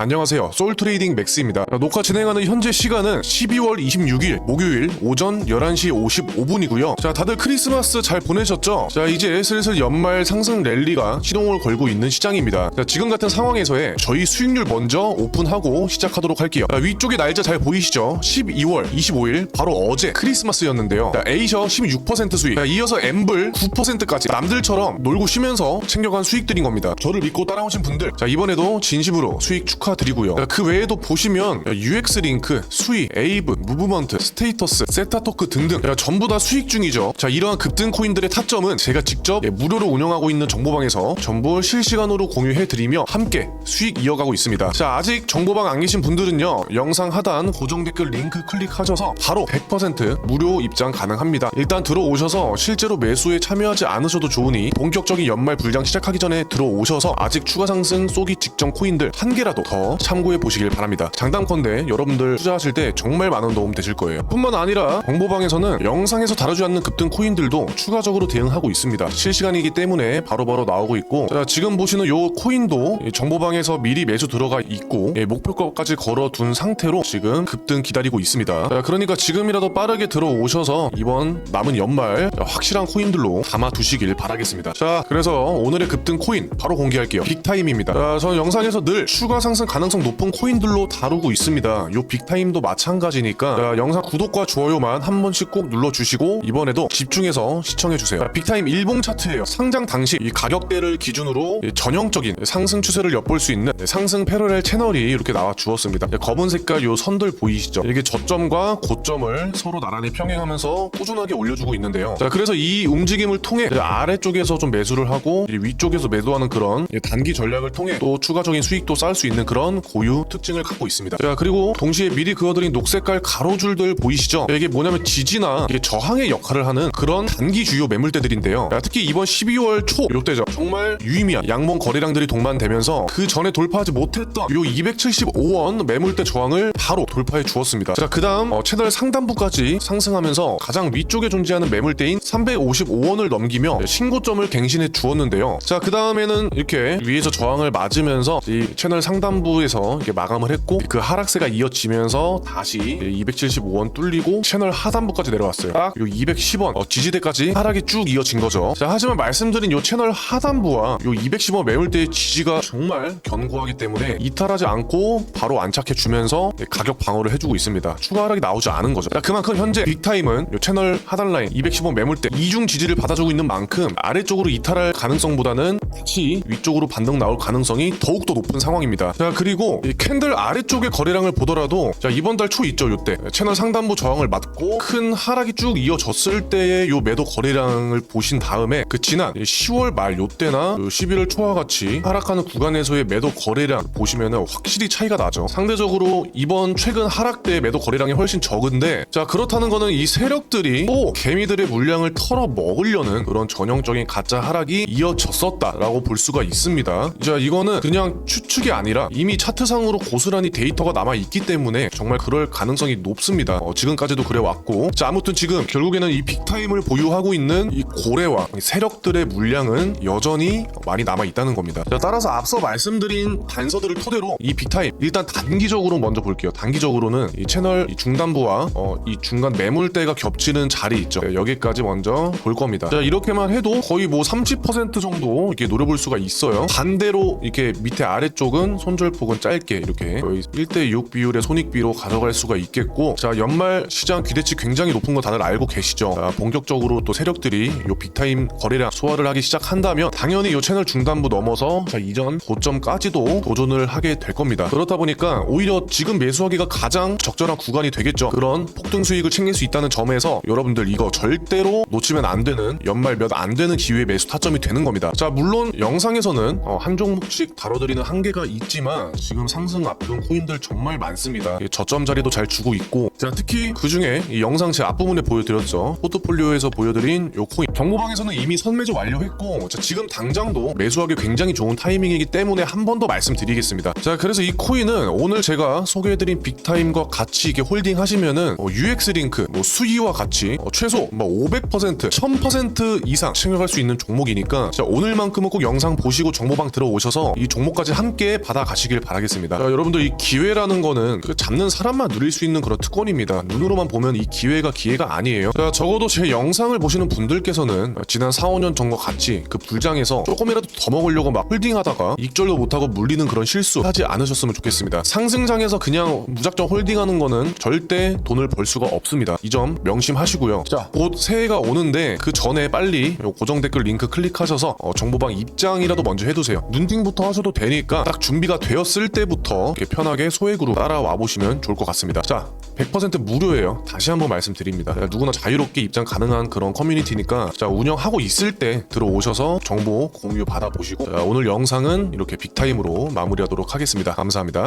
안녕하세요. 솔 트레이딩 맥스입니다. 녹화 진행하는 현재 시간은 12월 26일 목요일 오전 11시 55분이고요. 자, 다들 크리스마스 잘 보내셨죠? 자, 이제 슬슬 연말 상승 랠리가 시동을 걸고 있는 시장입니다. 자, 지금 같은 상황에서의 저희 수익률 먼저 오픈하고 시작하도록 할게요. 자, 위쪽에 날짜 잘 보이시죠? 12월 25일 바로 어제 크리스마스였는데요. 자, 에이셔 16% 수익. 자, 이어서 엠블 9%까지 남들처럼 놀고 쉬면서 챙겨간 수익들인 겁니다. 저를 믿고 따라오신 분들, 자, 이번에도 진심으로 수익 축하 드리고요. 자, 그 외에도 보시면 UX 링크, 수익, 에이브, 무브먼트, 스테이터스, 세타토크 등등 자, 전부 다 수익 중이죠. 자, 이러한 급등 코인들의 타점은 제가 직접 예, 무료로 운영하고 있는 정보방에서 전부 실시간으로 공유해드리며 함께 수익 이어가고 있습니다. 자, 아직 정보방 안 계신 분들은요, 영상 하단 고정 댓글 링크 클릭하셔서 바로 100% 무료 입장 가능합니다. 일단 들어오셔서 실제로 매수에 참여하지 않으셔도 좋으니 본격적인 연말 불장 시작하기 전에 들어오셔서 아직 추가 상승 쏘기 직전 코인들 한 개라도 더 참고해 보시길 바랍니다. 장담컨대 여러분들 투자하실 때 정말 많은 도움 되실 거예요. 뿐만 아니라 정보방에서는 영상에서 다루지 않는 급등 코인들도 추가적으로 대응하고 있습니다. 실시간이기 때문에 바로바로 나오고 있고 자, 지금 보시는 요 코인도 이 정보방에서 미리 매수 들어가 있고 예, 목표가까지 걸어둔 상태로 지금 급등 기다리고 있습니다. 자, 그러니까 지금이라도 빠르게 들어오셔서 이번 남은 연말 확실한 코인들로 담아두시길 바라겠습니다. 자, 그래서 오늘의 급등 코인 바로 공개할게요. 빅타임입니다. 자, 저는 영상에서 늘 추가 상승 가능성 높은 코인들로 다루고 있습니다. 요 빅타임도 마찬가지니까 자, 영상 구독과 좋아요만 한 번씩 꼭 눌러주시고 이번에도 집중해서 시청해주세요. 자, 빅타임 일봉 차트예요. 상장 당시 이 가격대를 기준으로 이 전형적인 상승 추세를 엿볼 수 있는 상승 패러렐 채널이 이렇게 나와 주었습니다. 검은 색깔 요 선들 보이시죠? 이게 저점과 고점을 서로 나란히 평행하면서 꾸준하게 올려주고 있는데요. 자, 그래서 이 움직임을 통해 아래쪽에서 좀 매수를 하고 이 위쪽에서 매도하는 그런 이 단기 전략을 통해 또 추가적인 수익도 쌓을 수 있는 그런 고유 특징을 갖고 있습니다. 자, 그리고 동시에 미리 그어드린 녹색깔 가로줄들 보이시죠? 이게 뭐냐면 지지나 저항의 역할을 하는 그런 단기 주요 매물대들인데요. 자, 특히 이번 12월 초 요때죠. 정말 유의미한 양봉 거래량들이 동반되면서 그 전에 돌파하지 못했던 요 275원 매물대 저항을 바로 돌파해 주었습니다. 자, 그다음 어, 채널 상단부까지 상승하면서 가장 위쪽에 존재하는 매물대인 355원을 넘기며 신고점을 갱신해 주었는데요. 자, 그 다음에는 이렇게 위에서 저항을 맞으면서 이 채널 상단 부에서 이렇게 마감을 했고 그 하락세가 이어지면서 다시 275원 뚫리고 채널 하단부까지 내려왔어요. 딱 요 210원 어, 지지대까지 하락이 쭉 이어진 거죠. 자, 하지만 말씀드린 요 채널 하단부와 요 210원 매물대의 지지가 정말 견고하기 때문에 이탈하지 않고 바로 안착해 주면서 가격 방어를 해주고 있습니다. 추가 하락이 나오지 않은 거죠. 자, 그만큼 현재 빅타임은 요 채널 하단 라인 210원 매물대 이중 지지를 받아주고 있는 만큼 아래쪽으로 이탈할 가능성보다는 다시 위쪽으로 반등 나올 가능성이 더욱더 높은 상황입니다. 자, 그리고 이 캔들 아래쪽의 거래량을 보더라도 자, 이번 달 초 있죠, 요때 채널 상단부 저항을 맞고 큰 하락이 쭉 이어졌을 때의 요 매도 거래량을 보신 다음에 그 지난 10월 말 요때나 11월 초와 같이 하락하는 구간에서의 매도 거래량 보시면은 확실히 차이가 나죠. 상대적으로 이번 최근 하락 때 매도 거래량이 훨씬 적은데 자 그렇다는 거는 이 세력들이 또 개미들의 물량을 털어 먹으려는 그런 전형적인 가짜 하락이 이어졌었다라고 볼 수가 있습니다. 자 이거는 그냥 추측이 아니라 이미 차트상으로 고스란히 데이터가 남아 있기 때문에 정말 그럴 가능성이 높습니다. 어, 지금까지도 그래 왔고 자 아무튼 지금 결국에는 이 빅타임을 보유하고 있는 이 고래와 이 세력들의 물량은 여전히 많이 남아 있다는 겁니다. 자, 따라서 앞서 말씀드린 단서들을 토대로 이 빅타임 일단 단기적으로 먼저 볼게요. 단기적으로는 이 채널 이 중단부와 어, 이 중간 매물대가 겹치는 자리 있죠. 네, 여기까지 먼저 볼 겁니다. 자, 이렇게만 해도 거의 뭐 30% 정도 이렇게 노려볼 수가 있어요. 반대로 이렇게 밑에 아래쪽은 손절 폭은 짧게 이렇게 거의 1대6 비율의 손익비로 가져갈 수가 있겠고 자 연말 시장 기대치 굉장히 높은 거 다들 알고 계시죠. 자, 본격적으로 또 세력들이 요 빅타임 거래량 소화를 하기 시작한다면 당연히 요 채널 중단부 넘어서 자 이전 고점까지도 도전을 하게 될 겁니다. 그렇다 보니까 오히려 지금 매수하기가 가장 적절한 구간이 되겠죠. 그런 폭등 수익을 챙길 수 있다는 점에서 여러분들 이거 절대로 놓치면 안 되는 연말 몇 안 되는 기회의 매수 타점이 되는 겁니다. 자 물론 영상에서는 어, 한 종목씩 다뤄드리는 한계가 있지만 지금 상승 앞둔 코인들 정말 많습니다. 이 저점 자리도 잘 주고 있고 자 특히 그 중에 이 영상 제 앞부분에 보여드렸죠. 포트폴리오에서 보여드린 요 코인 정보방에서는 이미 선매수 완료했고 자, 지금 당장도 매수하기 굉장히 좋은 타이밍이기 때문에 한 번 더 말씀드리겠습니다. 자 그래서 이 코인은 오늘 제가 소개해드린 빅타임과 같이 이게 홀딩 하시면은 어, UX 링크 뭐 수위와 같이 어, 최소 뭐 500% 1000% 이상 챙겨갈 수 있는 종목이니까 자, 오늘만큼은 꼭 영상 보시고 정보방 들어오셔서 이 종목까지 함께 받아가시길 보시길 바라겠습니다. 자, 여러분들 이 기회라는 거는 그 잡는 사람만 누릴 수 있는 그런 특권입니다. 눈으로만 보면 이 기회가 기회가 아니에요. 자, 적어도 제 영상을 보시는 분들께서는 지난 4, 5년 전과 같이 그 불장에서 조금이라도 더 먹으려고 막 홀딩하다가 익절도 못하고 물리는 그런 실수 하지 않으셨으면 좋겠습니다. 상승장에서 그냥 무작정 홀딩하는 거는 절대 돈을 벌 수가 없습니다. 이 점 명심하시고요. 자, 곧 새해가 오는데 그 전에 빨리 요 고정 댓글 링크 클릭하셔서 어, 정보방 입장이라도 먼저 해두세요. 눈팅부터 하셔도 되니까 딱 준비가 되었을 때부터 이렇게 편하게 소액으로 따라와 보시면 좋을 것 같습니다. 자, 100% 무료예요. 다시 한번 말씀드립니다. 누구나 자유롭게 입장 가능한 그런 커뮤니티니까 자, 운영하고 있을 때 들어오셔서 정보 공유 받아보시고 자, 오늘 영상은 이렇게 빅타임으로 마무리하도록 하겠습니다. 감사합니다.